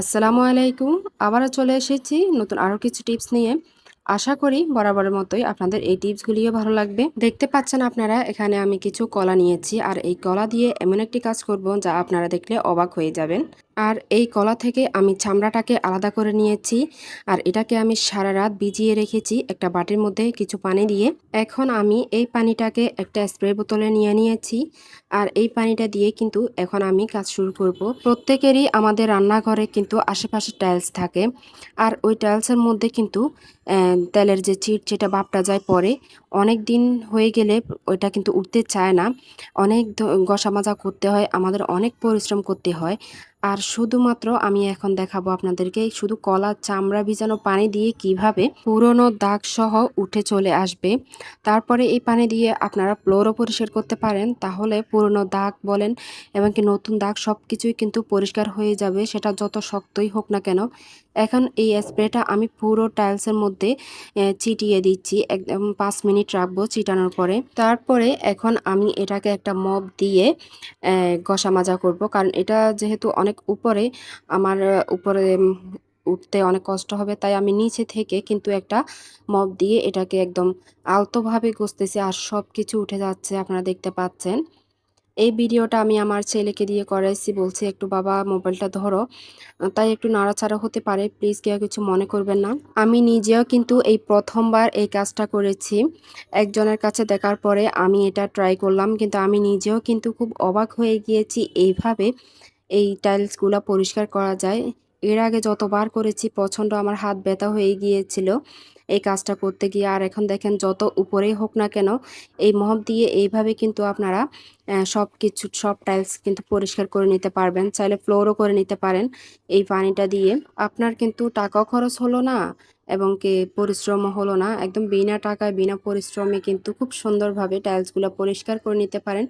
আসসালামু আলাইকুম। আবারও চলে এসেছি নতুন আরও কিছু টিপস নিয়ে। আশা করি বরাবরের মতোই আপনাদের এই টিপসগুলিও ভালো লাগবে। দেখতে পাচ্ছেন আপনারা, এখানে আমি কিছু কলা নিয়েছি। আর এই কলা দিয়ে এমন একটি কাজ করব যা আপনারা দেখলে অবাক হয়ে যাবেন। আর এই কলা থেকে আমি চামড়াটাকে আলাদা করে নিয়েছি আর এটাকে আমি সারা রাত ভিজিয়ে রেখেছি একটা বাটির মধ্যে কিছু পানি দিয়ে। এখন আমি এই পানিটাকে একটা স্প্রে বোতলে নিয়ে নিয়েছি আর এই পানিটা দিয়ে কিন্তু এখন আমি কাজ শুরু করব। প্রত্যেকেরই আমাদের রান্নাঘরে কিন্তু আশেপাশে টাইলস থাকে আর ওই টাইলসের মধ্যে কিন্তু তেলের যে চিট যেটা বাপটা যায় পরে, অনেক দিন হয়ে গেলে ওইটা কিন্তু উঠতে চায় না। অনেক গসা মাজা করতে হয়, আমাদের অনেক পরিশ্রম করতে হয়। আর শুধুমাত্র আমি এখন দেখাবো আপনাদেরকে শুধু কলা চামড়া ভিজানো পানি দিয়ে কীভাবে পুরনো দাগ সহ উঠে চলে আসবে। তারপরে এই পানি দিয়ে আপনারা ফ্লোরও পরিষ্কার করতে পারেন, তাহলে পুরনো দাগ বলেন এবং কি নতুন দাগ সব কিছুই কিন্তু পরিষ্কার হয়ে যাবে, সেটা যত শক্তই হোক না কেন। এখন এই স্প্রেটা আমি পুরো টাইলসের মধ্যে চিটিয়ে দিচ্ছি, একদম পাঁচ মিনিট রাখব চিটানোর পরে। তারপরে এখন আমি এটাকে একটা মপ দিয়ে ঘষা মাজা করব, কারণ এটা যেহেতু অনেক উপরে, আমার উপরে উঠতে অনেক কষ্ট হবে, তাই আমি নিচে থেকে কিন্তু একটা মপ দিয়ে এটাকে একদম আলতোভাবে ঘষতেছি আর সব কিছু উঠে যাচ্ছে, আপনারা দেখতে পাচ্ছেন। এই ভিডিওটা আমি আমার ছেলেকে দিয়ে করাইছি, বলছি একটু, বাবা, মোবাইলটা ধরো। তাই একটু নাড়াচাড়া হতে পারে, প্লিজ কেউ কিছু মনে করবেন না। আমি নিজেও কিন্তু এই প্রথমবার এই কাজটা করেছি। একজনের কাছে দেখার পরে আমি এটা ট্রাই করলাম, কিন্তু আমি নিজেও কিন্তু খুব অবাক হয়ে গিয়েছি, এইভাবে এই টাইলসগুলো পরিষ্কার করা যায়। এর আগে যতবার করেছি, প্রচণ্ড আমার হাত ব্যথা হয়ে গিয়েছিল। এই কাজটা করতে গিয়ে আর এখন দেখেন যত উপরেই হোক না কেন, এই মহব দিয়ে এইভাবে কিন্তু আপনারা সব কিছু সব টাইলস কিন্তু পরিষ্কার করে নিতে পারবেন। চাইলে ফ্লোরও করে নিতে পারেন এই পানিটা দিয়ে। আপনার কিন্তু টাকা খরচ হলো না এবং কি পরিশ্রম হলো না। একদম বিনা টাকায়, বিনা পরিশ্রমে কিন্তু খুব সুন্দরভাবে টাইলসগুলো পরিষ্কার করে নিতে পারেন।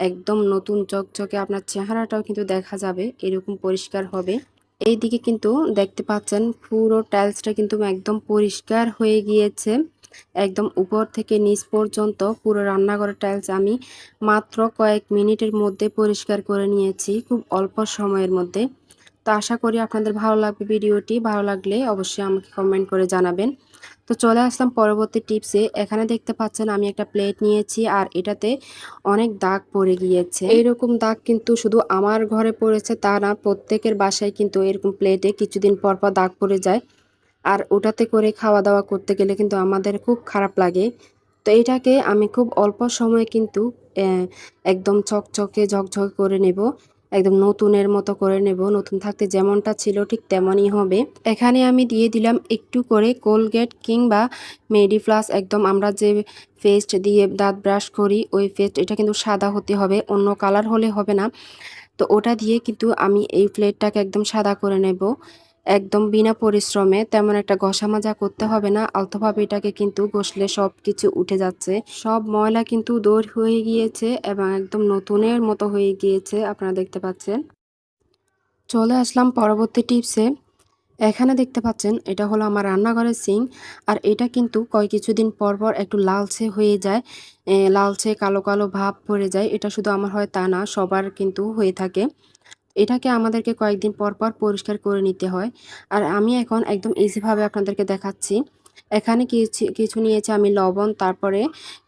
একদম নতুন চকচকে আপনার চেহারাটাও কিন্তু দেখা যাবে, এরকম পরিষ্কার হবে। এই দিকে কিন্তু দেখতে পাচ্ছেন পুরো টাইলসটা কিন্তু একদম পরিষ্কার হয়ে গিয়েছে। একদম উপর থেকে নিচ পর্যন্ত পুরো রান্নাঘরের টাইলস আমি মাত্র কয়েক মিনিটের মধ্যে পরিষ্কার করে নিয়েছি, খুব অল্প সময়ের মধ্যে। তো আশা করি আপনাদের ভালো লাগবে ভিডিওটি। ভালো লাগলে অবশ্যই আমাকে কমেন্ট করে জানাবেন। তো চলে আসলাম পরবর্তী টিপসে এখানে দেখতে পাচ্ছেন আমি একটা প্লেট নিয়েছি আর এটাতে অনেক দাগ পড়ে গিয়েছে। এইরকম দাগ কিন্তু শুধু আমার ঘরে পড়েছে তা না, প্রত্যেকের বাসায় কিন্তু এরকম প্লেটে কিছুদিন পর পর দাগ পড়ে যায়। আর ওটাতে করে খাওয়া দাওয়া করতে গেলে কিন্তু আমাদের খুব খারাপ লাগে। তো এটাকে আমি খুব অল্প সময়ে কিন্তু একদম চকচকে, ঝকঝকে করে নেব। একদম নতুনের মতো করে নেব, নতুন থাকতে যেমনটা ছিল ঠিক তেমনই হবে। এখানে আমি দিয়ে দিলাম একটু করে কোলগেট কিংবা মেডিফ্লাস, একদম আমরা যে পেস্ট দিয়ে দাঁত ব্রাশ করি, ওই পেস্ট, এটা কিন্তু সাদা হতে হবে, অন্য কালার হলে হবে না। তো ওটা দিয়ে কিন্তু আমি এই প্লেটটাকে একদম সাদা করে নেব। একদম বিনা পরিশ্রমে তেমন একটা ঘষা মাজা করতে হবে না, আলতোভাবে এটাকে কিন্তু ঘষলে সব কিছু উঠে যাচ্ছে। সব ময়লা কিন্তু দৌড় হয়ে গিয়েছে এবং একদম নতুনের মতো হয়ে গিয়েছে, আপনারা দেখতে পাচ্ছেন। চলে আসলাম পরবর্তী টিপসে এখানে দেখতে পাচ্ছেন, এটা হলো আমার রান্নাঘরের সিং, আর এটা কিন্তু কয় কিছুদিন পর পর একটু লালচে হয়ে যায়। লালচে কালো কালো ভাব পড়ে যায়, এটা শুধু আমার হয় তা না, সবার কিন্তু হয়ে থাকে। এটাকে আমাদেরকে কয়েকদিন পর পর পরিষ্কার করে নিতে হয়। আর আমি এখন একদম ইজিভাবে আপনাদেরকে দেখাচ্ছি। এখানে কিছু কিছু নিয়েছি আমি লবণ, তারপরে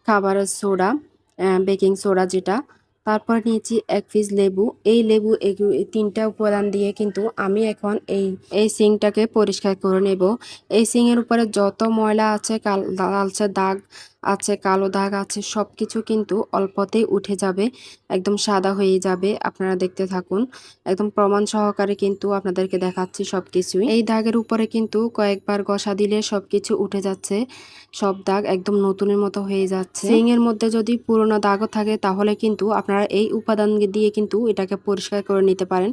খাবারের সোডা বেকিং সোডা যেটা। তারপর নিয়েছি এক পিস লেবু। এই লেবু তিনটা উপাদান দিয়ে কিন্তু আমি এখন এই এই সিংটাকে পরিষ্কার করে নেব। এই সিংয়ের উপরে যত ময়লা আছে, কাল, লালচে দাগ আছে, কালো দাগ আছে সব কিছু কিন্তু অল্পতেই উঠে যাবে, একদম সাদা হয়ে যাবে, আপনারা দেখতে থাকুন। একদম প্রমাণ সহকারে কিন্তু আপনাদেরকে দেখাচ্ছি সব কিছুই এই দাগের উপরে কিন্তু কয়েকবার গসা দিলে সব কিছু উঠে যাচ্ছে, সব দাগ একদম নতুনের মতো হয়ে যাচ্ছে। সিং এর মধ্যে যদি পুরোনো দাগও থাকে, তাহলে কিন্তু আপনারা এই উপাদান দিয়ে কিন্তু এটাকে পরিষ্কার করে নিতে পারেন।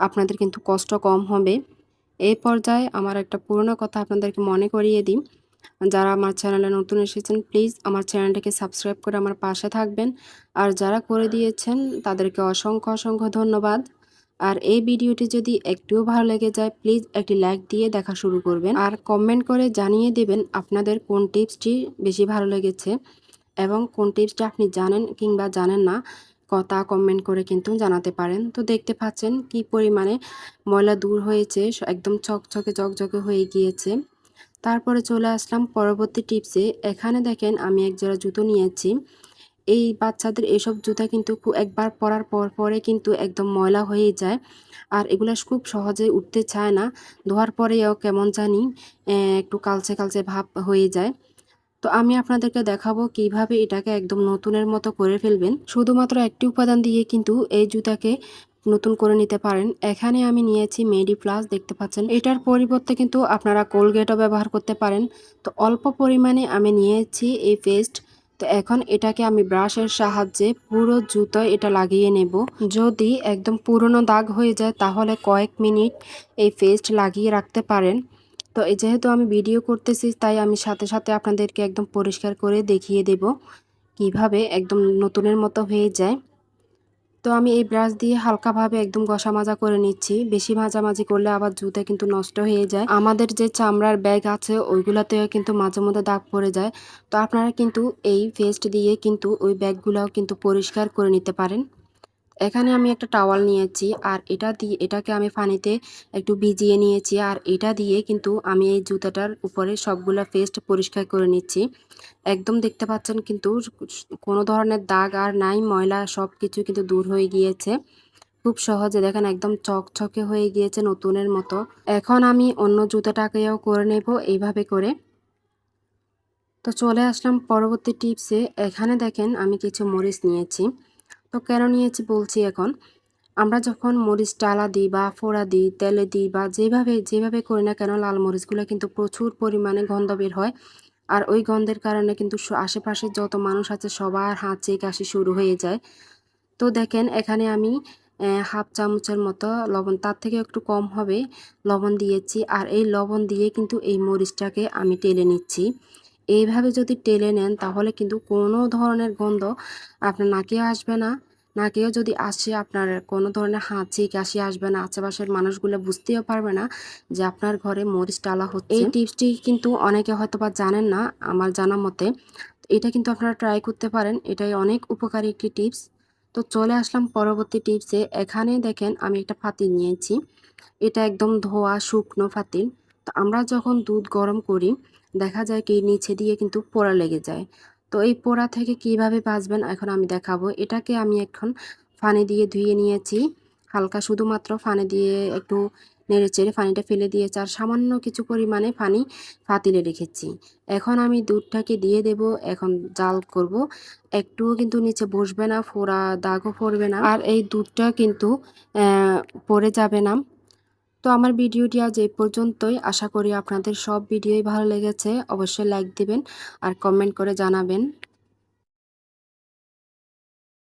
আপনাদের কিন্তু কষ্ট কম হবে। এই পর্যায়ে আমার একটা পুরনো কথা আপনাদেরকে মনে করিয়ে দিই। যারা আমার চ্যানেলে নতুন এসেছেন প্লিজ আমার চ্যানেলটাকে সাবস্ক্রাইব করে আমার পাশে থাকবেন। আর যারা করে দিয়েছেন, তাদেরকে অসংখ্য অসংখ্য ধন্যবাদ। আর এই ভিডিওটি যদি একটুও ভালো লেগে যায় প্লিজ একটি লাইক দিয়ে দেখা শুরু করবেন। আর কমেন্ট করে জানিয়ে দেবেন আপনাদের কোন টিপসটি বেশি ভালো লেগেছে এবং কোন টিপসটি আপনি জানেন কিংবা জানেন না কথা কমেন্ট করে কিন্তু জানাতে পারেন। তো দেখতে পাচ্ছেন কি পরিমাণে ময়লা দূর হয়েছে, একদম চকচকে চকচকে হয়ে গিয়েছে। তারপরে চলে আসলাম পরবর্তী টিপসে। এখানে দেখেন আমি এক জোড়া জুতো নিয়েছি। এই বাচ্চাদের এসব জুতা কিন্তু একবার পরার পর পরে কিন্তু একদম ময়লা হয়ে যায়। আর এগুলো খুব সহজে উঠতে চায় না। ধোয়ার পরেও কেমন জানি একটু কালচে কালচে ভাব হয়ে যায়। তো আমি আপনাদেরকে দেখাবো কীভাবে এটাকে একদম নতুনের মতো করে ফেলবেন। শুধুমাত্র একটি উপাদান দিয়ে কিন্তু এই জুতাকে নতুন করে নিতে পারেন। এখানে আমি নিয়েছি মেডি প্লাস দেখতে পাচ্ছেন। এটার পরিবর্তে কিন্তু আপনারা কোলগেটও ব্যবহার করতে পারেন। তো অল্প পরিমাণে আমি নিয়েছি এই পেস্ট তো এখন এটাকে আমি ব্রাশের সাহায্যে পুরো জুতো এটা লাগিয়ে নেব। যদি একদম পুরনো দাগ হয়ে যায়, তাহলে কয়েক মিনিট এই পেস্ট লাগিয়ে রাখতে পারেন। তো যেহেতু আমি ভিডিও করতেছি, তাই আমি সাথে সাথে আপনাদেরকে একদম পরিষ্কার করে দেখিয়ে দেব। কীভাবে একদম নতুনের মতো হয়ে যায়। তো আমি এই ব্রাশ দিয়ে হালকাভাবে একদম ঘষা মাজা করে নিচ্ছি। বেশি মাঝামাঝি করলে আবার জুতে কিন্তু নষ্ট হয়ে যায়। আমাদের যে চামড়ার ব্যাগ আছে, ওইগুলোতেও কিন্তু মাঝে মধ্যে দাগ পড়ে যায়। তো আপনারা কিন্তু এই ফেস্ট দিয়ে কিন্তু ওই ব্যাগগুলোও কিন্তু পরিষ্কার করে নিতে পারেন। এখানে আমি একটা টাওয়াল নিয়েছি আর এটা দিয়ে, এটাকে আমি পানিতে একটু ভিজিয়ে নিয়েছি আর এটা দিয়ে কিন্তু আমি এই জুতাটার উপরে সবগুলো পেস্ট পরিষ্কার করে নিচ্ছি। একদম দেখতে পাচ্ছেন কিন্তু কোনো ধরনের দাগ আর নাই, ময়লা সব কিছু কিন্তু দূর হয়ে গিয়েছে। খুব সহজে দেখেন একদম চকচকে হয়ে গিয়েছে নতুনের মতো। এখন আমি অন্য জুতাটাকেও করে নেব এইভাবে করে। তো চলে আসলাম পরবর্তী টিপসে। এখানে দেখেন আমি কিছু মরিচ নিয়েছি। তো কেন নিয়েছি বলছি এখন? আমরা যখন মরিচ টালা দিই বা ফোড়া দিই, তেলে দিই বা যেভাবে যেভাবে করি না কেন লাল মরিচগুলো কিন্তু প্রচুর পরিমাণে গন্ধ বের হয়। আর ওই গন্ধের কারণে কিন্তু আশেপাশে যত মানুষ আছে সবার হাঁচি কাশি শুরু হয়ে যায়। তো দেখেন, এখানে আমি হাফ চামচের মতো লবণ, তার থেকে একটু কম হবে, লবণ দিয়েছি। আর এই লবণ দিয়ে কিন্তু এই মরিচটাকে আমি টেলে নিচ্ছি। এইভাবে যদি টেলে নেন, তাহলে কিন্তু কোনো ধরনের গন্ধ আপনার নাকেও আসবে না। নাকেও যদি আসে, আপনার কোনো ধরনের হাঁচি, কাশি আসবে না। আশেপাশের মানুষগুলো বুঝতেও পারবে না যে আপনার ঘরে মরিচ টালা হচ্ছে। এই টিপসটি কিন্তু অনেকে হয়তো বা জানেন না, আমার জানা মতে। এটা কিন্তু আপনারা ট্রাই করতে পারেন। এটাই অনেক উপকারী একটি টিপস। তো চলে আসলাম পরবর্তী টিপসে। এখানে দেখেন, আমি একটা ফাতিল নিয়েছি। এটা একদম ধোয়া, শুকনো ফাতিল তো আমরা যখন দুধ গরম করি দেখা যায় কি নিচে দিয়ে কিন্তু পোড়া লেগে যায়। তো এই পোড়া থেকে কীভাবে বাঁচবেন এখন আমি দেখাবো। এটাকে আমি এখন ফানে দিয়ে ধুয়ে নিয়েছি। হালকা শুধুমাত্র ফানে দিয়ে একটু নেড়ে চেড়ে পানিটা ফেলে দিয়েছি আর সামান্য কিছু পরিমাণে পানি ফাতিলে রেখেছি। এখন আমি দুধটাকে দিয়ে দেব, এখন জাল করব। একটুও কিন্তু নিচে বসবে না, ফোড়া দাগও পড়বে না। আর এই দুধটা কিন্তু পড়ে যাবে না। তো আমার ভিডিওটি আজ এই পর্যন্তই। আশা করি আপনাদের সব ভিডিওই ভালো লেগেছে। অবশ্যই লাইক দিবেন আর কমেন্ট করে জানাবেন।